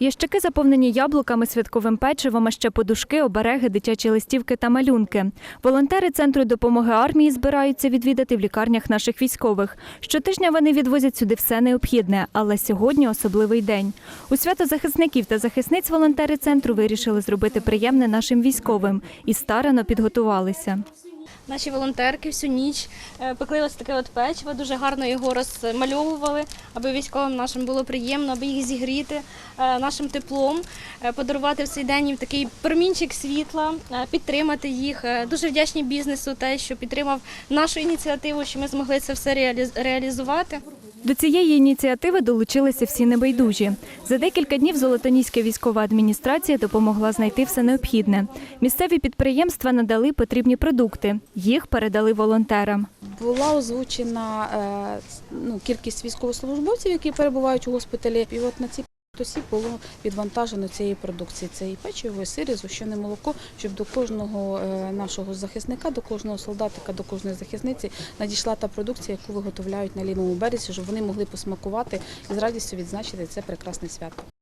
Ящики заповнені яблуками, святковим печивом, а ще подушки, обереги, дитячі листівки та малюнки. Волонтери центру допомоги армії збираються відвідати в лікарнях наших військових. Щотижня вони відвозять сюди все необхідне, але сьогодні особливий день. У свято захисників та захисниць волонтери центру вирішили зробити приємне нашим військовим і старано підготувалися. Наші волонтерки всю ніч е, пекли ось таке от печиво, дуже гарно його розмальовували, аби військовим нашим було приємно, аби їх зігріти е, нашим теплом, е, подарувати в цей день такий промінчик світла, підтримати їх. Дуже вдячні бізнесу, те, що підтримав нашу ініціативу, що ми змогли це все реаліз- реалізувати. До цієї ініціативи долучилися всі небайдужі. За декілька днів Золотоніська військова адміністрація допомогла знайти все необхідне. Місцеві підприємства надали потрібні продукти. Їх передали волонтерам. Була озвучена е, ну, кількість військовослужбовців, які перебувають у госпіталі. І от на цій осіб було відвантажено цієї продукції. Це і печиво, і сир, і згущене молоко, щоб до кожного е, нашого захисника, до кожного солдатика, до кожної захисниці надійшла та продукція, яку виготовляють на лівому березі, щоб вони могли посмакувати і з радістю відзначити це прекрасне свято.